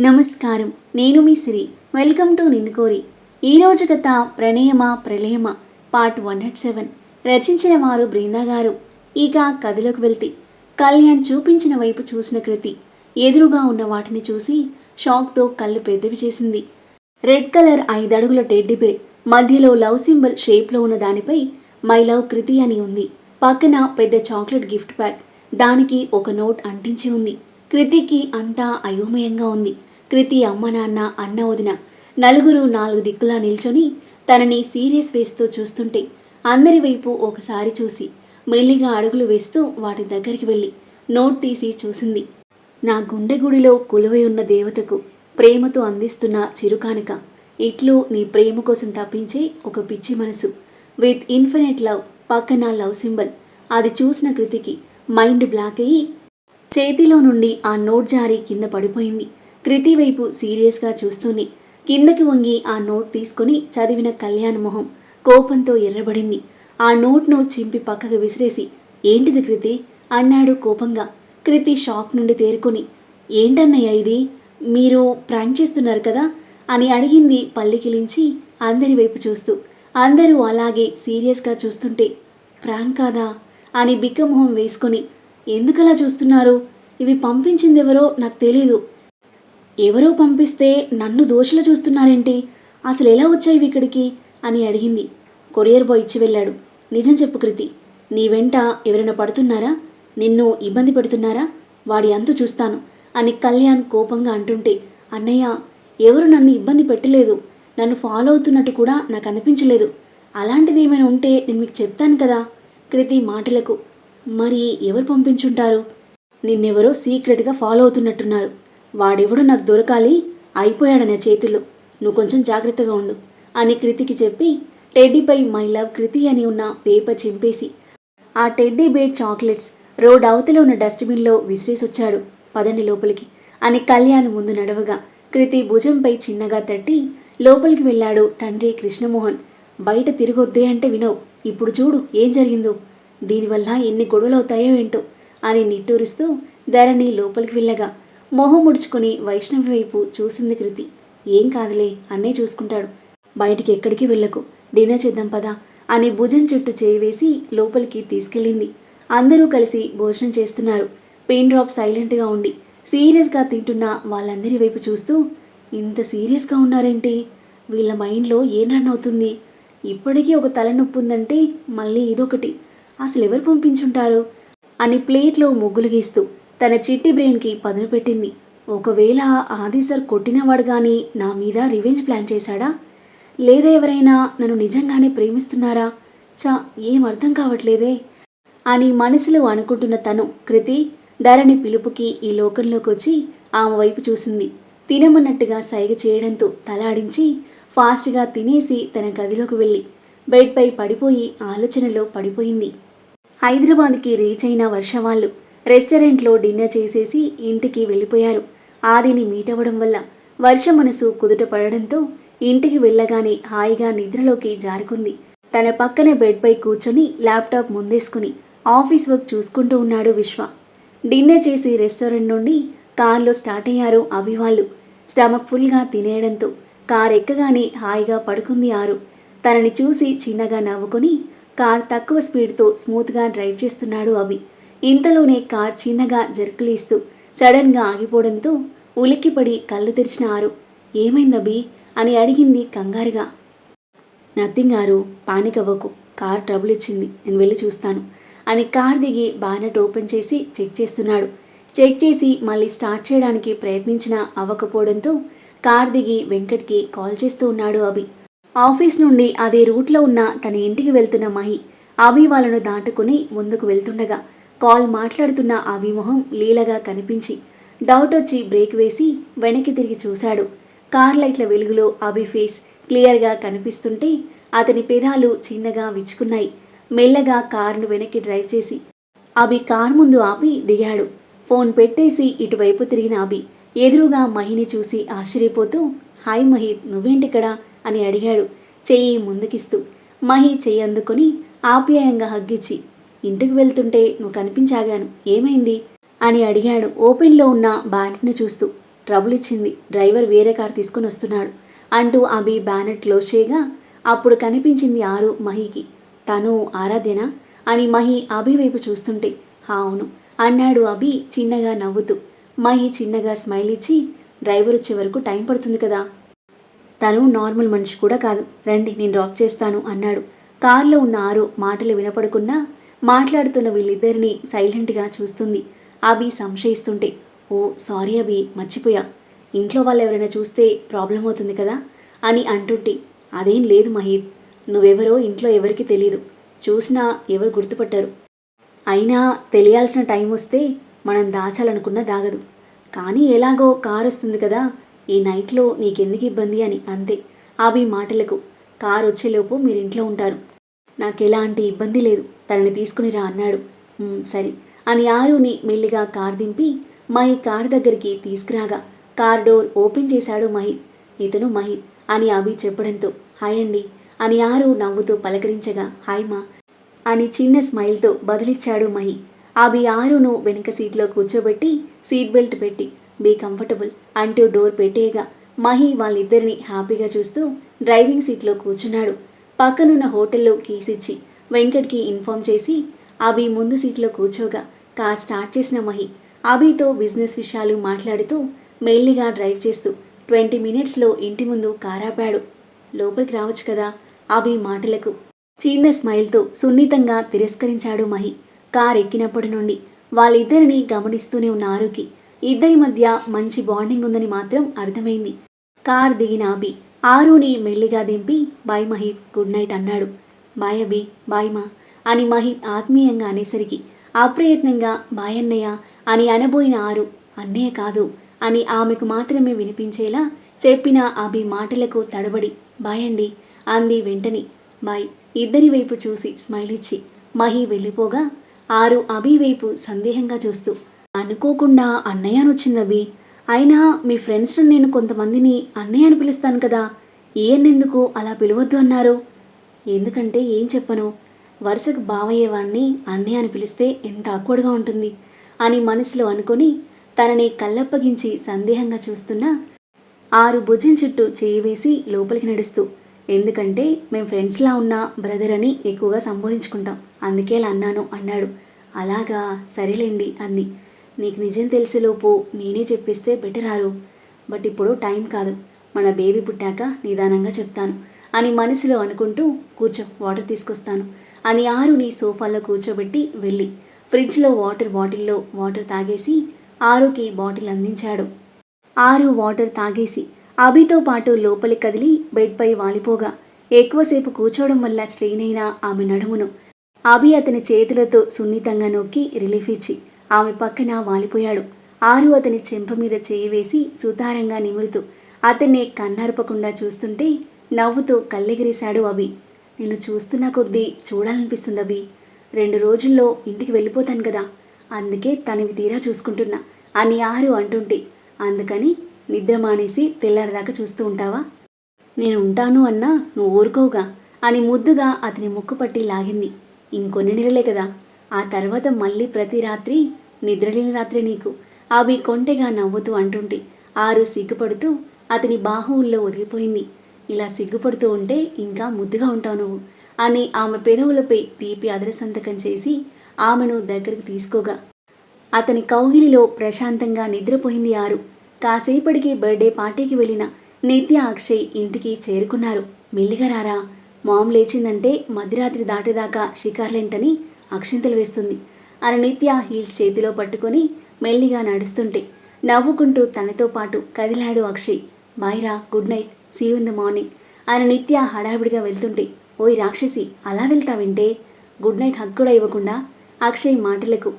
నమస్కారం. నేను మీ సిరి. Welcome to నిన్నుకోరి. ఈరోజు కథ ప్రణయమ ప్రళయమ? Part one hundred seven. రచించిన వారు బృందా గారు. ఇక కథలోకి వెళ్తే కళ్యాణ్ చూపించిన వైపు చూసిన కృతి. ఎదురుగా ఉన్న వాటిని చూసి షాక్తో కళ్ళు పెద్దవి చేసింది. రెడ్ కలర్ ఐదడుగుల టెడ్డీ మధ్యలో లవ్ సింబల్ షేప్లో ఉన్న దానిపై మై లవ్ కృతి అని ఉంది. పక్కన పెద్ద చాక్లెట్ గిఫ్ట్ ప్యాక్ దానికి ఒక నోట్ అంటించి ఉంది. కృతికి అంతా అయోమయంగా ఉంది. కృతి అమ్మ నాన్న అన్న వదిన నలుగురు నాలుగు దిక్కులా నిల్చొని తనని సీరియస్ వేస్తూ చూస్తుంటే అందరి వైపు ఒకసారి చూసి మెల్లిగా అడుగులు వేస్తూ వాటి దగ్గరికి వెళ్ళి నోట్ తీసి చూసింది. నా గుండె గుడిలో కొలువై ఉన్న దేవతకు ప్రేమతో అందిస్తున్న చిరుకానుక. ఇట్లు నీ ప్రేమ కోసం తప్పించే ఒక పిచ్చి మనసు. విత్ ఇన్ఫినిట్ లవ్ పక్కన లవ్ సింబల్. అది చూసిన కృతికి మైండ్ బ్లాక్ అయ్యి చేతిలో నుండి ఆ నోట్ జారీ కింద పడిపోయింది. కృతి వైపు సీరియస్గా చూస్తూనే కిందకి వంగి ఆ నోట్ తీసుకొని చదివిన కళ్యాణ్ మొహం కోపంతో ఎర్రబడింది. ఆ నోట్ను చింపి పక్కకు విసిరేసి ఏంటిది కృతి? అన్నాడు కోపంగా. కృతి షాక్ నుండి తేరుకొని ఏంటన్నయ్య ఇది? మీరు ప్రాంక్ చేస్తున్నారు కదా? అని అడిగింది పల్లికిలించి అందరి వైపు చూస్తూ. అందరూ అలాగే సీరియస్గా చూస్తుంటే ప్రాంక్ కాదా? అని బిక్కమొహం వేసుకొని ఎందుకలా చూస్తున్నారు? ఇవి పంపించిందెవరో నాకు తెలీదు. ఎవరో పంపిస్తే నన్ను దోషులు చూస్తున్నారేంటి? అసలు ఎలా వచ్చాయి ఇక్కడికి అని అడిగింది. కొరియర్ బాయ్ ఇచ్చి వెళ్ళాడు. నిజం చెప్పు కృతి. నీ వెంట ఎవరైనా పడుతున్నారా? నిన్ను ఇబ్బంది పెడుతున్నారా? వాడి అంతు చూస్తాను అని కళ్యాణ్ కోపంగా అంటుంటే అన్నయ్య ఎవరు నన్ను ఇబ్బంది పెట్టలేదు. నన్ను ఫాలో అవుతున్నట్టు కూడా నాకు అనిపించలేదు. అలాంటిది ఏమైనా ఉంటే నేను మీకు చెప్తాను కదా? కృతి మాటలకు మరి ఎవరు పంపించుంటారు? నిన్నెవరో సీక్రెట్గా ఫాలో అవుతున్నట్టున్నారు. వాడెవడో నాకు దొరకాలి అయిపోయాడు నా చేతిలో నువ్వు కొంచెం జాగ్రత్తగా ఉండు అని కృతికి చెప్పి టెడ్డీపై మై లవ్ కృతి అని ఉన్న పేపర్ చింపేసి ఆ టెడ్డీ బేర్ చాక్లెట్స్ రోడ్ అవతల ఉన్న డస్ట్బిన్లో విసిరేసొచ్చాడు పదండి లోపలికి అని కళ్యాణ్ ముందు నడవగా కృతి భుజంపై చిన్నగా తట్టి లోపలికి వెళ్ళాడు తండ్రి కృష్ణమోహన్. బయట తిరిగొద్దే అంటే వినవు ఇప్పుడు చూడు ఏం జరిగిందో దీనివల్ల ఎన్ని గొడవలు అవుతాయో ఏంటో అని నిట్టూరుస్తూ ధరణి లోపలికి వెళ్ళగా మొహం ముడుచుకుని వైష్ణవి వైపు చూసింది కృతి. ఏం కాదులే అన్నే చూసుకుంటాడు. బయటికి ఎక్కడికి వెళ్ళకు. డిన్నర్ చేద్దాం పదా అని భుజం చుట్టూ చేయి వేసి లోపలికి తీసుకెళ్ళింది. అందరూ కలిసి భోజనం చేస్తున్నారు. పెయిన్ డ్రాప్ సైలెంట్గా ఉండి సీరియస్గా తింటున్న వాళ్ళందరి వైపు చూస్తూ ఇంత సీరియస్గా ఉన్నారేంటి? వీళ్ళ మైండ్లో ఏం రన్ అవుతుంది? ఇప్పటికీ ఒక తలనొప్పి ఉందంటే మళ్ళీ ఇదొకటి. అసలు ఎవరు పంపించుంటారు? అని ప్లేట్లో ముగ్గులు గీస్తూ తన చిట్టి బ్రెయిన్కి పదును పెట్టింది. ఒకవేళ ఆది సార్ కొట్టినవాడు కానీ నా మీద రివెంజ్ ప్లాన్ చేశాడా? లేదా ఎవరైనా నన్ను నిజంగానే ప్రేమిస్తున్నారా? చా ఏం అర్థం కావట్లేదే? అని మనసులో అనుకుంటున్న తను కృతి ధరణి పిలుపుకి ఈ లోకంలోకి వచ్చి ఆమె వైపు చూసింది. తినమన్నట్టుగా సైగ చేయడంతో తలాడించి ఫాస్ట్గా తినేసి తన గదిలోకి వెళ్ళి బెడ్పై పడిపోయి ఆలోచనలో పడిపోయింది. హైదరాబాద్కి రీచ్ అయిన వర్ష వాళ్ళు రెస్టారెంట్లో డిన్నర్ చేసేసి ఇంటికి వెళ్ళిపోయారు. ఆదిని మీట్ అవ్వడం వల్ల వర్ష మనసు కుదుట పడడంతో ఇంటికి వెళ్ళగానే హాయిగా నిద్రలోకి జారుకుంది. తన పక్కనే బెడ్పై కూర్చొని ల్యాప్టాప్ ముందేసుకుని ఆఫీస్ వర్క్ చూసుకుంటూ ఉన్నాడు విశ్వ. డిన్నర్ చేసి రెస్టారెంట్ నుండి కార్లో స్టార్ట్ అయ్యారు అభి వాళ్ళు. స్టమక్ ఫుల్గా తినేయడంతో కార్ ఎక్కగానే హాయిగా పడుకుంది ఆరు. తనని చూసి చిన్నగా నవ్వుకొని కార్ తక్కువ స్పీడ్తో స్మూత్గా డ్రైవ్ చేస్తున్నాడు అభి. ఇంతలోనే కార్ చిన్నగా జర్కులు ఇస్తూ సడన్గా ఆగిపోవడంతో ఉలిక్కిపడి కళ్ళు తెరిచిన ఆరు. ఏమైందబి అని అడిగింది కంగారుగా. నథింగ్ ఆరు పానిక్ అవ్వకు. కార్ ట్రబుల్ ఇచ్చింది. నేను వెళ్ళి చూస్తాను. అని కార్ దిగి బానెట్ ఓపెన్ చేసి చెక్ చేస్తున్నాడు. చెక్ చేసి మళ్ళీ స్టార్ట్ చేయడానికి ప్రయత్నించినా అవ్వకపోవడంతో కార్ దిగి వెంకట్కి కాల్ చేస్తూ ఉన్నాడు అభి. ఆఫీస్ నుండి అదే రూట్లో ఉన్న తన ఇంటికి వెళ్తున్న మహి. అభి వాళ్ళను దాటుకుని ముందుకు వెళ్తుండగా కాల్ మాట్లాడుతున్న ఆ మొహం లీలగా కనిపించి డౌట్ వచ్చి బ్రేక్ వేసి వెనక్కి తిరిగి చూశాడు. కార్ లైట్ల వెలుగులో అభి ఫేస్ క్లియర్గా కనిపిస్తుంటే అతని పెదాలు చిన్నగా విచ్చుకున్నాయి. మెల్లగా కారును వెనక్కి డ్రైవ్ చేసి అభి కార్ ముందు ఆపి దిగాడు. ఫోన్ పెట్టేసి ఇటువైపు తిరిగిన అభి ఎదురుగా మహిని చూసి ఆశ్చర్యపోతూ హాయ్ మహి నువ్వేంటిక్కడా? అని అడిగాడు చెయ్యి ముందుకిస్తూ. మహి చెయ్యి అందుకొని ఆప్యాయంగా హగ్గిచ్చి ఇంటికి వెళ్తుంటే నువ్వు కనిపించాగాను. ఏమైంది? అని అడిగాడు. ఓపెన్లో ఉన్న బ్యానెట్ను చూస్తూ. ట్రబుల్ ఇచ్చింది. డ్రైవర్ వేరే కారు తీసుకొని వస్తున్నాడు అంటూ అభి బ్యానెట్ క్లోజ్ చేయగా అప్పుడు కనిపించింది ఆరు మహికి. తను ఆరాధ్యనా? అని మహి అభి వైపు చూస్తుంటే. "హా, అవును అన్నాడు అభి చిన్నగా నవ్వుతూ. మహి చిన్నగా స్మైల్ ఇచ్చి డ్రైవర్ వచ్చే వరకు టైం పడుతుంది కదా. తను నార్మల్ మనిషి కూడా కాదు. రండి నేను డ్రాప్ చేస్తాను అన్నాడు. కారులో ఉన్న ఆరు మాటలు వినపడకున్నా మాట్లాడుతున్న వీళ్ళిద్దరినీ సైలెంట్గా చూస్తుంది. అభి సంశయిస్తుంటే ఓ సారీ అభి మర్చిపోయా. ఇంట్లో వాళ్ళు ఎవరైనా చూస్తే ప్రాబ్లం అవుతుంది కదా? అని అంటుంటే అదేం లేదు మహీద్ నువ్వెవరో ఇంట్లో ఎవరికి తెలీదు. చూసినా ఎవరు గుర్తుపట్టరు. అయినా తెలియాల్సిన టైం వస్తే మనం దాచాలనుకున్న దాగదు. కానీ ఎలాగో కారు వస్తుంది కదా ఈ నైట్లో నీకెందుకు ఇబ్బంది? అని అంతే. అభి మాటలకు కారు వచ్చేలోపు మీరు ఇంట్లో ఉంటారు. నాకు ఎలాంటి ఇబ్బంది లేదు. తనని తీసుకుని రా అన్నాడు. సరే అని ఆరుని మెల్లిగా కార్ దింపి మహి కార్ దగ్గరికి తీసుకురాగా. కార్ డోర్ ఓపెన్ చేశాడు మహిత్ ఇతను మహిత్ అని అభి చెప్పడంతో హాయ్ అండి అని ఆరు నవ్వుతూ పలకరించగా హాయ్ మా అని చిన్న స్మైల్తో బదిలిచ్చాడు మహి. అభి ఆరును వెనుక సీట్లో కూర్చోబెట్టి సీట్ బెల్ట్ పెట్టి బీ కంఫర్టబుల్ అంటూ డోర్ పెట్టేయగా మహి వాళ్ళిద్దరిని హ్యాపీగా చూస్తూ డ్రైవింగ్ సీట్లో కూర్చున్నాడు. పక్కనున్న హోటల్లో కీసిచ్చి వెంకట్కి ఇన్ఫామ్ చేసి అభి ముందు సీట్లో కూర్చోగా కార్ స్టార్ట్ చేసిన మహి. అభితో బిజినెస్ విషయాలు మాట్లాడుతూ మెల్లిగా డ్రైవ్ చేస్తూ ట్వంటీ మినిట్స్లో ఇంటి ముందు కారాపాడు లోపలికి రావచ్చు కదా? అభి మాటలకు చిన్న స్మైల్తో సున్నితంగా తిరస్కరించాడు మహి. కార్ ఎక్కినప్పటి నుండి వాళ్ళిద్దరిని గమనిస్తూనే ఉన్న ఆరుకి ఇద్దరి మధ్య మంచి బాండింగ్ ఉందని మాత్రం అర్థమైంది. కార్ దిగిన అభి ఆరుని మెల్లిగా దింపి బాయ్ మహిత్ గుడ్ నైట్ అన్నాడు. బాయ్ అభి బాయ్ మా అని మహిత్ ఆత్మీయంగా అనేసరికి అప్రయత్నంగా బాయ్ అన్నయ్య అని అనబోయిన ఆరు అన్నయ్య కాదు అని ఆమెకు మాత్రమే వినిపించేలా చెప్పిన అభి మాటలకు తడబడి బాయ్ అండి అంది వెంటనే. బాయ్ ఇద్దరి వైపు చూసి స్మైల్ ఇచ్చి మహి వెళ్ళిపోగా ఆరు అభి వైపు సందేహంగా చూస్తూ అనుకోకుండా అన్నయ్య అభి. అయినా మీ ఫ్రెండ్స్ను నేను కొంతమందిని అన్నయ్య అని పిలుస్తాను కదా ఏన్నెందుకు అలా పిలవద్దు అన్నారు? ఎందుకంటే ఏం చెప్పను? వరుసకు బావయ్యేవాణ్ణి అన్నయ్య అని పిలిస్తే ఎంత ఆక్వర్డ్గా ఉంటుంది? అని మనసులో అనుకొని తనని కళ్ళప్పగించి సందేహంగా చూస్తున్నా ఆరు భుజం చుట్టూ చేయి వేసి లోపలికి నడుస్తూ ఎందుకంటే మేము ఫ్రెండ్స్లా ఉన్న బ్రదర్ అని ఎక్కువగా సంబోధించుకుంటాం. అందుకే అన్నాను అన్నాడు. అలాగా సరేలేండి అంది. నీకు నిజం తెలిసేలోపు నేనే చెప్పేస్తే బెటర్ ఆరు. బట్ ఇప్పుడు టైం కాదు. మన బేబీ పుట్టాక నిదానంగా చెప్తాను. అని మనసులో అనుకుంటూ కూర్చో వాటర్ తీసుకొస్తాను. అని ఆరుని సోఫాలో కూర్చోబెట్టి వెళ్ళి ఫ్రిడ్జ్లో వాటర్ బాటిల్లో వాటర్ తాగేసి ఆరుకి బాటిల్ అందించాడు. ఆరు వాటర్ తాగేసి అభితో పాటు లోపలి కదిలి బెడ్పై వాలిపోగా ఎక్కువసేపు కూర్చోవడం వల్ల స్ట్రెయిన్ అయిన ఆమె నడుమును అభి అతని చేతులతో సున్నితంగా నొక్కి రిలీఫ్ ఇచ్చి ఆమె పక్కన వాలిపోయాడు. ఆరు అతని చెంప మీద చేయి వేసి సుతారంగా నిమురుతూ అతన్ని కన్నార్పకుండా చూస్తుంటే నవ్వుతూ కళ్ళెగిరేశాడు అభి. నిన్ను చూస్తున్న కొద్దీ చూడాలనిపిస్తుంది అభి. రెండు రోజుల్లో ఇంటికి వెళ్ళిపోతాను కదా. అందుకే తనవి తీరా చూసుకుంటున్నా అని ఆరు అంటుంటే అందుకని నిద్ర మానేసి తెల్లారిదాకా చూస్తూ ఉంటావా? నేను ఉంటాను అన్నా నువ్వు ఊరుకోవుగా అని ముద్దుగా అతని ముక్కు పట్టి లాగింది. ఇంకొన్ని నెలలే కదా. ఆ తర్వాత మళ్ళీ ప్రతి రాత్రి నిద్రలేని రాత్రి నీకు. అవి కొంటెగా నవ్వుతూ అంటుంటే ఆరు సిగ్గుపడుతూ అతని బాహువుల్లో ఒదిగిపోయింది. ఇలా సిగ్గుపడుతూ ఉంటే ఇంకా ముద్దుగా ఉంటావు నువ్వు అని ఆమె పెదవులపై తీపి అదరసంతకం చేసి ఆమెను దగ్గరికి తీసుకోగా. అతని కౌగిలిలో ప్రశాంతంగా నిద్రపోయింది ఆరు. కాసేపటికి బర్త్డే పార్టీకి వెళ్ళిన నిత్య అక్షయ్ ఇంటికి చేరుకున్నారు. మెల్లిగా రారా? మామ్ లేచిందంటే మధ్యరాత్రి దాటేదాకా షికార్లేంటని అక్షింతలు వేస్తుంది. అని నిత్య హీల్స్ చేతిలో పట్టుకొని మెల్లిగా నడుస్తుంటే నవ్వుకుంటూ తనతో పాటు కదిలాడు Akshay. బాయ్రా good night. See in the morning ఆయన నిత్య హడావిడిగా వెళ్తుంటే ఓయ్ రాక్షసి అలా వెళ్తావింటే? గుడ్ నైట్ హక్ కూడా ఇవ్వకుండా. అక్షయ్ మాటలకు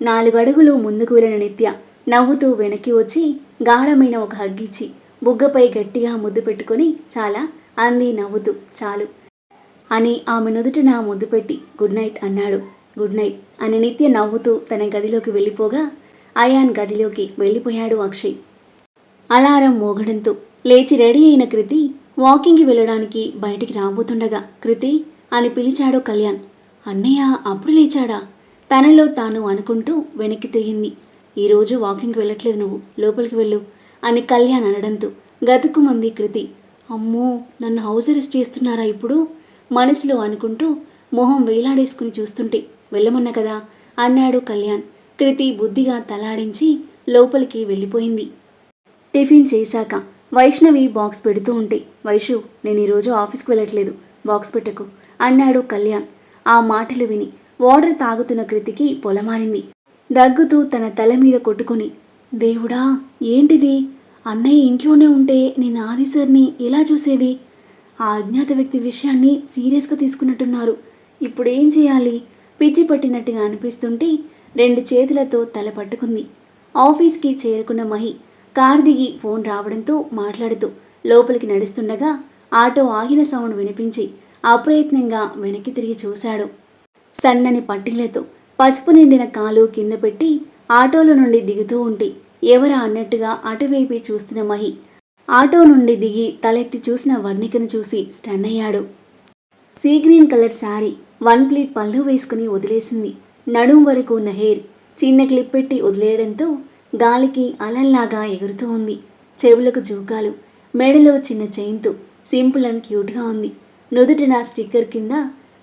నాలుగు అడుగులు ముందుకు వెళ్ళిన నిత్య నవ్వుతూ వెనక్కి వచ్చి గాఢమైన ఒక హగ్గిచ్చి బుగ్గపై గట్టిగా ముద్దు పెట్టుకొని చాలా అంది నవ్వుతూ చాలు అని ఆమె నుదుటిన ముద్దు పెట్టి గుడ్ నైట్ అన్నాడు. గుడ్ నైట్ అని నిత్య నవ్వుతూ తన గదిలోకి వెళ్ళిపోగా అయాన్ గదిలోకి వెళ్ళిపోయాడు అక్షయ్. అలారం మోగడంతో లేచి రెడీ అయిన కృతి వాకింగ్కి వెళ్ళడానికి బయటికి రాబోతుండగా కృతి అని పిలిచాడు కళ్యాణ్. అన్నయ్య అప్పుడు లేచాడా? తనలో తాను అనుకుంటూ వెనక్కి తిరిగింది. ఈరోజు వాకింగ్కి వెళ్ళట్లేదు నువ్వు లోపలికి వెళ్ళు అని కళ్యాణ్ అనడంతో గతుకుమంది కృతి. అమ్మో నన్ను హౌస్ అరెస్ట్ చేస్తున్నారా ఇప్పుడు? మనసులో అనుకుంటూ మొహం వేలాడేసుకుని చూస్తుంటే వెళ్ళమన్నా కదా అన్నాడు కళ్యాణ్. కృతి బుద్ధిగా తలాడించి లోపలికి వెళ్ళిపోయింది. టిఫిన్ చేశాక వైష్ణవి బాక్స్ పెడుతూ ఉంటే వైషు నేను ఈరోజు ఆఫీస్కి వెళ్ళట్లేదు. బాక్స్ పెట్టకు అన్నాడు కళ్యాణ్. ఆ మాటలు విని వాటర్ తాగుతున్న కృతికి పొలమారింది. దగ్గుతూ తన తల మీద కొట్టుకుని దేవుడా ఏంటిది? అన్నయ్య ఇంట్లోనే ఉంటే నేను ఆది సార్ని ఎలా చూసేది? ఆ అజ్ఞాత వ్యక్తి విషయాన్ని సీరియస్గా తీసుకున్నట్టున్నారు. ఇప్పుడు ఏం చేయాలి? పిచ్చి పట్టినట్టుగా అనిపిస్తుంటే రెండు చేతులతో తల పట్టుకుంది. ఆఫీస్కి చేరుకున్న మహి కార్ దిగి ఫోన్ రావడంతో మాట్లాడుతూ లోపలికి నడుస్తుండగా ఆటో ఆగిన సౌండ్ వినిపించి అప్రయత్నంగా వెనక్కి తిరిగి చూశాడు. సన్నని పట్టిళ్ళతో పసుపు నిండిన కాలు కింద పెట్టి ఆటోలో నుండి దిగుతూ ఉంటే ఎవరా అన్నట్టుగా అటువైపే చూస్తున్న మహి ఆటో నుండి దిగి తలెత్తి చూసిన వర్ణికను చూసి స్టన్ అయ్యాడు. Sea green colour sari one plate పళ్ళు వేసుకుని వదిలేసింది. నడుం వరకు ఉన్న హెయిర్ చిన్న క్లిప్ పెట్టి వదిలేయడంతో గాలికి అలల్లాగా ఎగురుతూ ఉంది. చెవులకు జూకాలు మెడలో చిన్న చైన్తో సింపుల్ అండ్ క్యూట్గా ఉంది. నుదుటిన స్టిక్కర్ కింద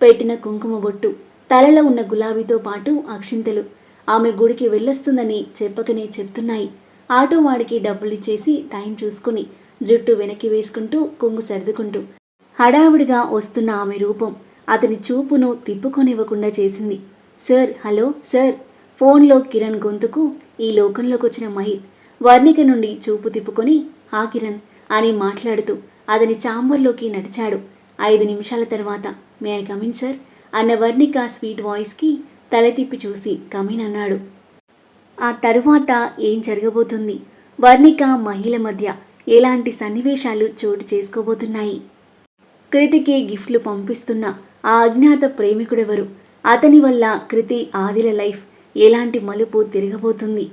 పెట్టిన కుంకుమ బొట్టు తలలో ఉన్న గులాబీతో పాటు అక్షింతలు. ఆమె గుడికి వెళ్ళొస్తుందని చెప్పకనే చెప్తున్నాయి. ఆటో వాడికి డబ్బులు ఇచ్చేసి టైం చూసుకుని జుట్టు వెనక్కి వేసుకుంటూ కొంగు సర్దుకుంటూ హడావుడిగా వస్తున్న ఆమె రూపం అతని చూపును తిప్పుకొనివ్వకుండా చేసింది. Sir hello sir. ఫోన్లో కిరణ్ గొంతుకు ఈ లోకంలోకి వచ్చిన మహిత్ వర్ణిక నుండి చూపు తిప్పుకొని ఆకిరణ్ కిరణ్ అని మాట్లాడుతూ అతని చాంబర్లోకి నడిచాడు. ఐదు నిమిషాల తర్వాత మే ఐ కమిన్ సార్ అన్న వర్ణిక స్వీట్ వాయిస్కి తల తిప్పి చూసి కమిన్ అన్నాడు. ఆ తరువాత ఏం జరగబోతుంది? వర్ణిక మహిళ మధ్య ఎలాంటి సన్నివేశాలు చోటు చేసుకోబోతున్నాయి? కృతికి గిఫ్ట్లు పంపిస్తున్న ఆ అజ్ఞాత ప్రేమికుడెవరు? అతని వల్ల కృతి ఆదిల లైఫ్ ఎలాంటి మలుపు తిరగబోతుంది?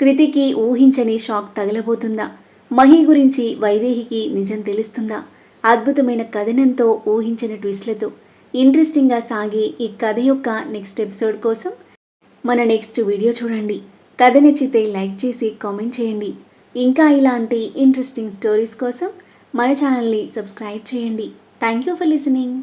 కృతికి ఊహించని షాక్ తగలబోతుందా? మహి గురించి వైదేహికి నిజం తెలుస్తుందా? అద్భుతమైన కథనంతో ఊహించిన ట్విస్ట్లతో ఇంట్రెస్టింగ్గా సాగి ఈ కథ యొక్క నెక్స్ట్ ఎపిసోడ్ కోసం మన నెక్స్ట్ వీడియో చూడండి. కథ నచ్చితే లైక్ చేసి కామెంట్ చేయండి. ఇంకా ఇలాంటి ఇంట్రెస్టింగ్ స్టోరీస్ కోసం మన ఛానల్ని సబ్స్క్రైబ్ చేయండి. Thank you for listening.